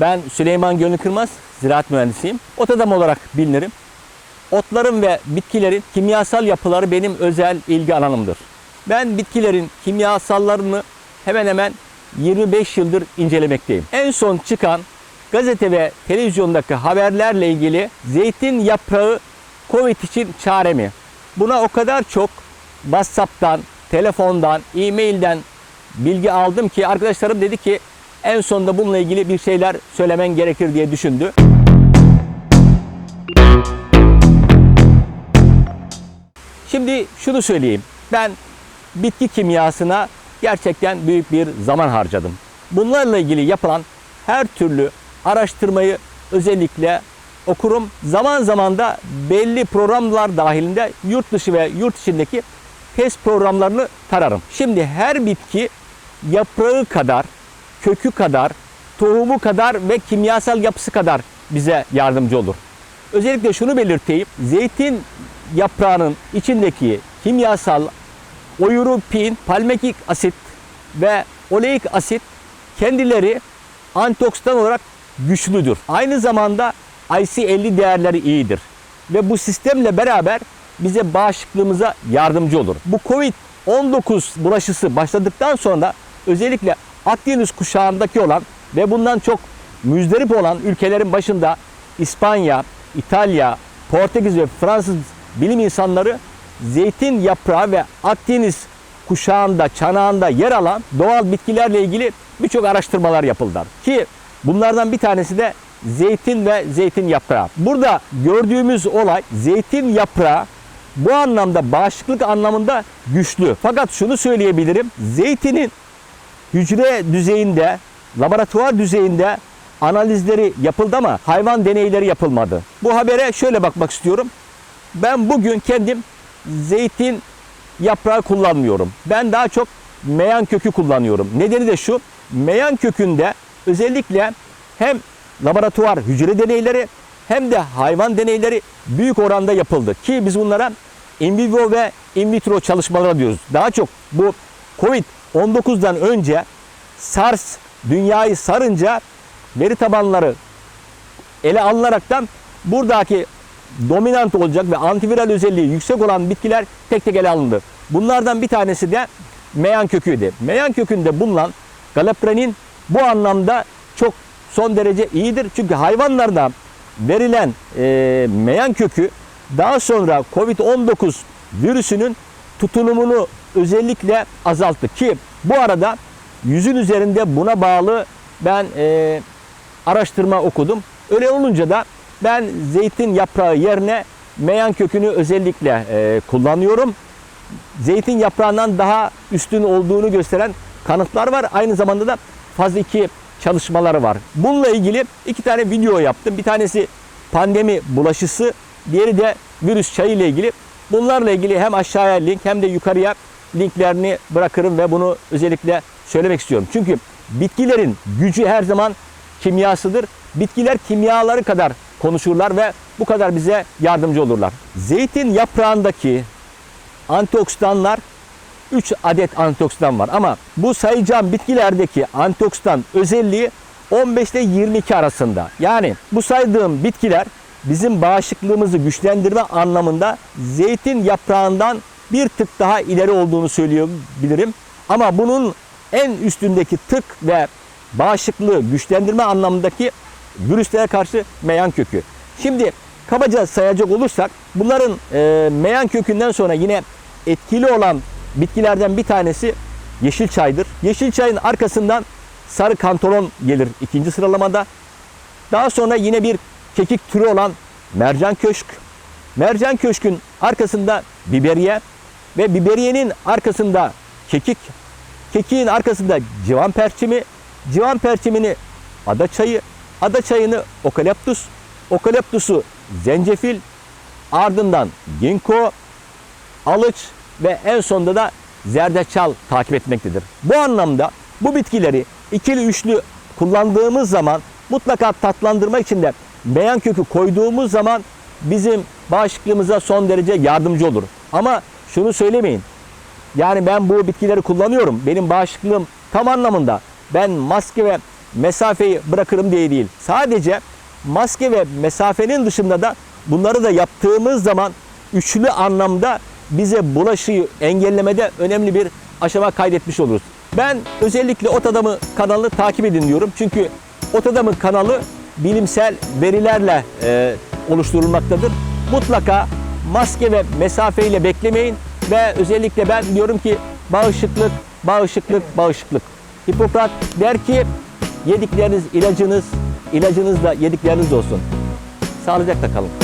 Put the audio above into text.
Ben Süleyman Gönül Kırmaz, ziraat mühendisiyim. Ot adamı olarak bilinirim. Otların ve bitkilerin kimyasal yapıları benim özel ilgi alanımdır. Ben bitkilerin kimyasallarını hemen hemen 25 yıldır incelemekteyim. En son çıkan gazete ve televizyondaki haberlerle ilgili zeytin yaprağı Covid için çare mi? Buna o kadar çok WhatsApp'tan, telefondan, e-mailden bilgi aldım ki arkadaşlarım dedi ki en sonunda bununla ilgili bir şeyler söylemen gerekir diye düşündü. Şimdi şunu söyleyeyim. Ben bitki kimyasına gerçekten büyük bir zaman harcadım. Bunlarla ilgili yapılan her türlü araştırmayı özellikle okurum. Zaman zaman da belli programlar dahilinde yurt dışı ve yurt içindeki test programlarını tararım. Şimdi her bitki yaprağı kadar, kökü kadar, tohumu kadar ve kimyasal yapısı kadar bize yardımcı olur. Özellikle şunu belirteyim. Zeytin yaprağının içindeki kimyasal oyurupin, palmikik asit ve oleik asit kendileri antioksidan olarak güçlüdür. Aynı zamanda IC50 değerleri iyidir. Ve bu sistemle beraber bize bağışıklığımıza yardımcı olur. Bu Covid-19 bulaşısı başladıktan sonra özellikle Akdeniz kuşağındaki olan ve bundan çok müzdarip olan ülkelerin başında İspanya, İtalya, Portekiz ve Fransız bilim insanları zeytin yaprağı ve Akdeniz kuşağında, çanağında yer alan doğal bitkilerle ilgili birçok araştırmalar yapıldı. Ki bunlardan bir tanesi de zeytin ve zeytin yaprağı. Burada gördüğümüz olay zeytin yaprağı bu anlamda bağışıklık anlamında güçlü. Fakat şunu söyleyebilirim. Zeytinin hücre düzeyinde, laboratuvar düzeyinde analizleri yapıldı ama hayvan deneyleri yapılmadı. Bu habere şöyle bakmak istiyorum. Ben bugün kendim zeytin yaprağı kullanmıyorum. Ben daha çok meyan kökü kullanıyorum. Nedeni de şu. Meyan kökünde özellikle hem laboratuvar hücre deneyleri hem de hayvan deneyleri büyük oranda yapıldı. Ki biz bunlara in vivo ve in vitro çalışmaları diyoruz. Daha çok bu Covid-19'dan önce SARS dünyayı sarınca veri tabanları ele alınaraktan buradaki dominant olacak ve antiviral özelliği yüksek olan bitkiler tek tek ele alındı. Bunlardan bir tanesi de meyan köküydü. Meyan kökünde bulunan galaprenin bu anlamda çok son derece iyidir. Çünkü hayvanlarda verilen e, meyan kökü daha sonra COVID-19 virüsünün tutulumunu özellikle azalttı ki bu arada yüzün üzerinde buna bağlı ben e, araştırma okudum. Öyle olunca da ben zeytin yaprağı yerine meyan kökünü özellikle e, kullanıyorum. Zeytin yaprağından daha üstün olduğunu gösteren kanıtlar var. Aynı zamanda da faz 2 çalışmaları var. Bununla ilgili iki tane video yaptım. Bir tanesi pandemi bulaşısı, diğeri de virüs çayı ile ilgili. Bunlarla ilgili hem aşağıya link hem de yukarıya linklerini bırakırım ve bunu özellikle söylemek istiyorum. Çünkü bitkilerin gücü her zaman kimyasıdır. Bitkiler kimyaları kadar konuşurlar ve bu kadar bize yardımcı olurlar. Zeytin yaprağındaki antioksidanlar 3 adet antioksidan var ama bu sayacağım bitkilerdeki antioksidan özelliği 15 ile 22 arasında. Yani bu saydığım bitkiler bizim bağışıklığımızı güçlendirme anlamında zeytin yaprağından bir tık daha ileri olduğunu söyleyebilirim. Ama bunun en üstündeki tık ve bağışıklığı güçlendirme anlamındaki virüslere karşı meyan kökü. Şimdi kabaca sayacak olursak bunların e, meyan kökünden sonra yine etkili olan bitkilerden bir tanesi yeşil çaydır. Yeşil çayın arkasından sarı kantolon gelir ikinci sıralamada. Daha sonra yine bir kekik türü olan mercan köşk. Mercan köşkün arkasında biberiye ve biberiyenin arkasında kekik. Kekiğin arkasında civan perçimi. Civan perçimini ada çayı. Ada çayını okaliptus. Okaliptusu zencefil. Ardından ginkgo, alıç ve en sonunda da zerdeçal takip etmektedir. Bu anlamda bu bitkileri ikili üçlü kullandığımız zaman mutlaka tatlandırmak için de beyan kökü koyduğumuz zaman bizim bağışıklığımıza son derece yardımcı olur. Ama şunu söylemeyin. Yani ben bu bitkileri kullanıyorum. Benim bağışıklığım tam anlamında ben maske ve mesafeyi bırakırım diye değil. Sadece maske ve mesafenin dışında da bunları da yaptığımız zaman üçlü anlamda bize bulaşıyı engellemede önemli bir aşama kaydetmiş oluruz. Ben özellikle Ot Adamı kanalını takip edin diyorum. Çünkü Ot Adamı kanalı bilimsel verilerle e, oluşturulmaktadır. Mutlaka maske ve mesafeyle beklemeyin ve özellikle ben diyorum ki bağışıklık, bağışıklık, bağışıklık. Hipokrat der ki yedikleriniz ilacınız, ilacınız da yedikleriniz olsun. Sağlıcakla kalın.